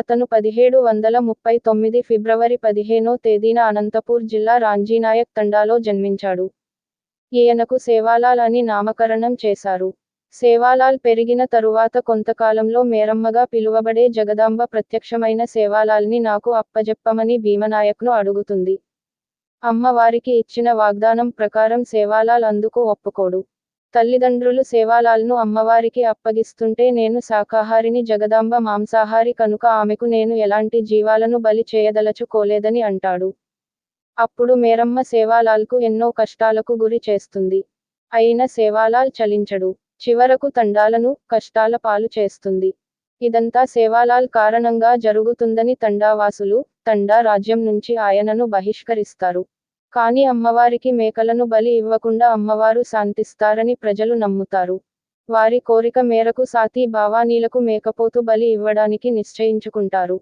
అతను పదిహేడు వందల ముప్పై తొమ్మిది ఫిబ్రవరి పదిహేనో తేదీన అనంతపూర్ జిల్లా రాంజీనాయక్ తండాలో జన్మించాడు. ఈయనకు సేవాలాల్ అని నామకరణం చేశారు. సేవాలాల్ పెరిగిన తరువాత కొంతకాలంలో మేరమ్మగా పిలువబడే జగదాంబ ప్రత్యక్షమైన సేవాలాల్ని నాకు అప్పజెప్పమని భీమనాయక్ను అడుగుతుంది. అమ్మవారికి ఇచ్చిన వాగ్దానం ప్రకారం సేవాలాల్ అందుకు ఒప్పుకోడు. తల్లిదండ్రులు సేవాలాల్ను అమ్మవారికి అప్పగిస్తుంటే నేను శాకాహారిని జగదాంబ మాంసాహారి కనుక ఆమెకు నేను ఎలాంటి జీవాలను బలి చేయదలచుకోలేదని అంటాడు. అప్పుడు మేరమ్మ సేవాలాల్కు ఎన్నో కష్టాలకు గురి చేస్తుంది. అయిన సేవాలాల్ చలించడు. చివరకు తండాలను కష్టాల పాలు చేస్తుంది. ఇదంతా సేవాలాల్ కారణంగా జరుగుతుందని తండావాసులు తండా రాజ్యం నుంచి ఆయనను బహిష్కరిస్తారు. కాని అమ్మవారికి మేకలను బలి ఇవ్వకుండా అమ్మవారు శాంతిస్తారని ప్రజలు నమ్ముతారు. వారి కోరిక మేరకు సాతి భావానీలకు మేకపోతు బలి ఇవ్వడానికి నిశ్చయించుకుంటారు.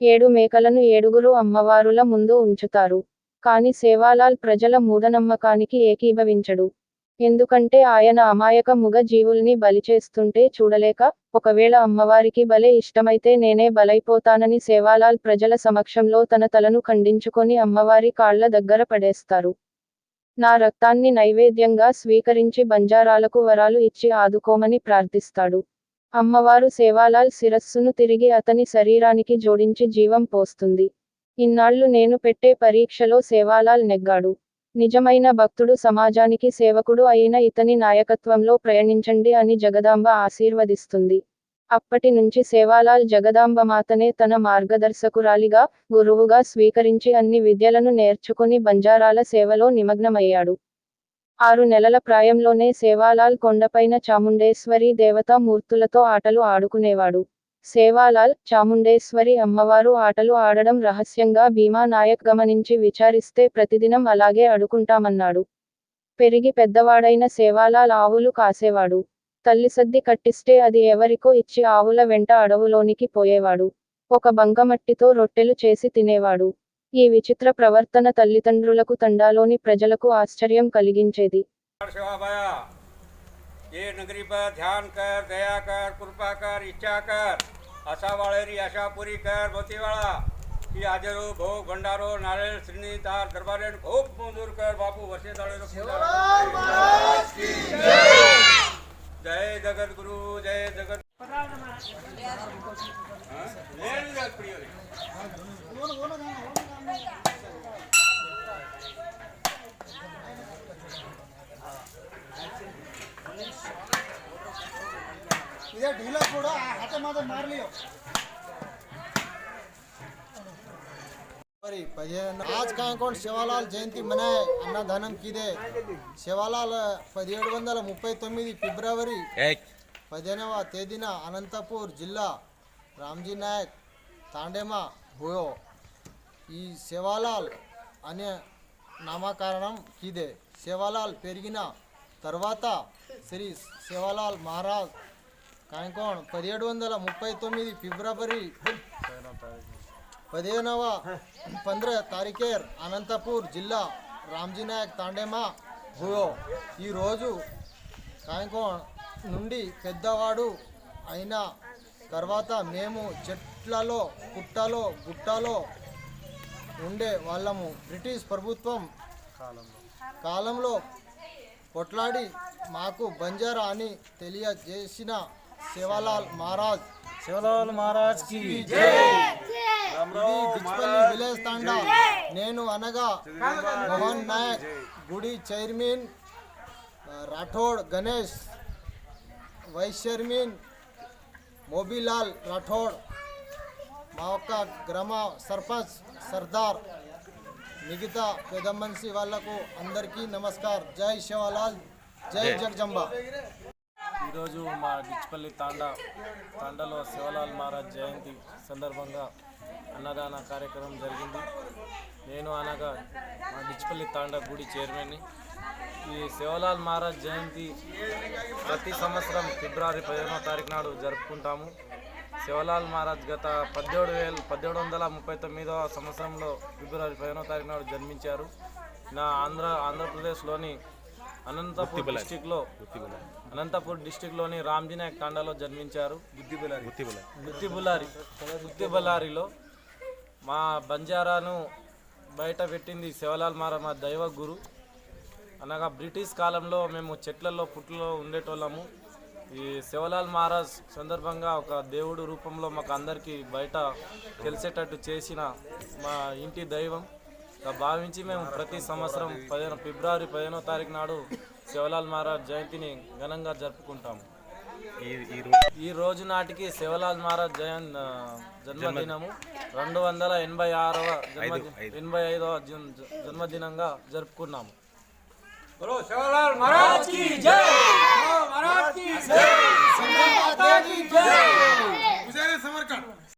ఏడు మేకలను ఏడుగురు అమ్మవారుల ముందు ఉంచుతారు. కాని సేవాలాల్ ప్రజల మూఢనమ్మకానికి ఏకీభవించడు. ఎందుకంటే ఆయన అమాయక ముగ జీవుల్ని బలిచేస్తుంటే చూడలేక ఒకవేళ అమ్మవారికి బలే ఇష్టమైతే నేనే బలైపోతానని సేవాలాల్ ప్రజల సమక్షంలో తన తలను ఖండించుకొని అమ్మవారి కాళ్ళ దగ్గర పడేస్తారు. నా రక్తాన్ని నైవేద్యంగా స్వీకరించి బంజారాలకు వరాలు ఇచ్చి ఆదుకోమని ప్రార్థిస్తాడు. అమ్మవారు సేవాలాల్ శిరస్సును తిరిగి అతని శరీరానికి జోడించి జీవం పోస్తుంది. ఇన్నాళ్ళు నేను పెట్టే పరీక్షలో సేవాలాల్ నెగ్గాడు. నిజమైన భక్తుడు సమాజానికి సేవకుడు అయిన ఇతని నాయకత్వంలో ప్రయాణించండి అని జగదాంబ ఆశీర్వదిస్తుంది. అప్పటి నుంచి సేవాలాల్ జగదాంబ మాతనే తన మార్గదర్శకురాలిగా గురువుగా స్వీకరించి అన్ని విద్యలను నేర్చుకుని బంజారాల సేవలో నిమగ్నమయ్యాడు. ఆరు నెలల ప్రాయంలోనే సేవాలాల్ కొండపైన చాముండేశ్వరి దేవతా మూర్తులతో ఆటలు ఆడుకునేవాడు. సేవాలాల్ చాముండేశ్వరి అమ్మవారు ఆటలు ఆడడం రహస్యంగా భీమా నాయక్ గమనించి విచారిస్తే ప్రతిదినం అలాగే అడుకుంటామన్నాడు. పెరిగి పెద్దవాడైన సేవాలాల్ ఆవులు కాసేవాడు. తల్లి సద్ది కట్టిస్తే అది ఎవరికో ఇచ్చి ఆవుల వెంట అడవులోనికి పోయేవాడు. ఒక బంకమట్టితో రొట్టెలు చేసి తినేవాడు. ఈ విచిత్ర ప్రవర్తన తల్లిదండ్రులకు తండాలోని ప్రజలకు ఆశ్చర్యం కలిగించేది. એ નગરી પર ધ્યાન કર, દયા કર, કૃપા કર, ઈચ્છા કર. આશા વાળેરી આશા પૂરી કર ભોતીવાળા એ હાજરો ભોગ ભંડારો, નારાયણ શ્રીની તાર દરબારે ખૂબ મંજૂર કર, બાપુ વર્ષે દાડેરો જય જગત ગુરુ જય જગત હા ಇದೇ ಡೀಲರ್ ಕೂಡ ಹಠ ಮಾದ ಮಾರಲಿ आज కాంకౌండ్ శివాలాల్ జయంతి మనాయ అన్నదానం కిదే. శివాలాల్ పదిహేడు వందల ముప్పై తొమ్మిది ఫిబ్రవరి పదిహేనవ తేదీన అనంతపూర్ జిల్లా రామ్జీ నాయక్ తాండేమా భూయో ఈ శివాలాల్ అనే నామకరణం కిదే. శివాలాల్ పెరిగిన తర్వాత శ్రీ శివాలాల్ మహారాజ్ కాంకోణ్ పదిహేడు వందల ముప్పై తొమ్మిది ఫిబ్రవరి పదిహేనవ పంద్ర తారీఖేర్ అనంతపూర్ జిల్లా రామ్జీనాయక్ తాండేమా హుయో. ఈరోజు కాంకోణ్ నుండి పెద్దవాడు అయిన తర్వాత మేము చెట్లలో పుట్టలో గుట్టలో ఉండే వాళ్ళము. బ్రిటిష్ ప్రభుత్వం కాలంలో కొట్లాడి మాకు బంజారా అని తెలియజేసిన శివలాల్ మహారాజ్ శివలాల్ మహారాజ్ కి ఇది బిచ్పల్లి విలేజ్ తాండా నేను అనగా మోహన్ నాయక్ గుడి చైర్మన్ ఆ, రాఠోడ్ గణేష్ వైస్ చైర్మన్ మోబీలాల్ రాఠోడ్ మా యొక్క గ్రామ సర్పంచ్ సర్దార్ మిగతా పెద్ద మనిషి వాళ్లకు అందరికీ నమస్కార్ జై శివలాల్ జై జగజంబా ఈరోజు మా డిచ్పల్లి తాండా తాండాలో శివలాల్ మహారాజ్ జయంతి సందర్భంగా అన్నదాన కార్యక్రమం జరిగింది. నేను అనగా మా డిచ్పల్లి తాండా గుడి చైర్మన్ని. ఈ శివలాల్ మహారాజ్ జయంతి ప్రతి సంవత్సరం ఫిబ్రవరి పదిహేనవ తారీఖు నాడు జరుపుకుంటాము. శివలాల్ మహారాజ్ గత పద్దెడు వేల పద్దెడు వందల ముప్పై తొమ్మిదవ సంవత్సరంలో ఫిబ్రవరి పదిహేనవ తారీఖు నాడు జన్మించారు. నా ఆంధ్ర ఆంధ్రప్రదేశ్లోని అనంతపూర్ డిస్టిక్లో అనంతపూర్ డిస్టిక్లోని రామ్జీ నాయక్ తాండాలో జన్మించారు. గుత్తి బులారి గుత్తి బులారిలో మా బంజారాను బయట పెట్టింది శివలాల్ మార మా దైవ గురు. అనగా బ్రిటిష్ కాలంలో మేము చెట్లలో పుట్లలో ఉండేటోళ్ళము. ఈ శివలాల్ మహారాజ్ సందర్భంగా ఒక దేవుడు రూపంలో మాకు అందరికీ బయట తెలిసేటట్టు చేసిన మా ఇంటి దైవం. భావించి మేము ప్రతి సంవత్సరం పదిహేను ఫిబ్రవరి పదిహేనో తారీఖు నాడు శివలాల్ మహారాజ్ జయంతిని ఘనంగా జరుపుకుంటాము ఈ రోజు నాటికి శివలాల్ మహారాజ్ జయన్ ఆ, జన్మదినము రెండు వందల ఎనభై ఆరవ జన్మ ఎనభై ఐదవ జన్- జన్మదినంగా జరుపుకున్నాము. बोलो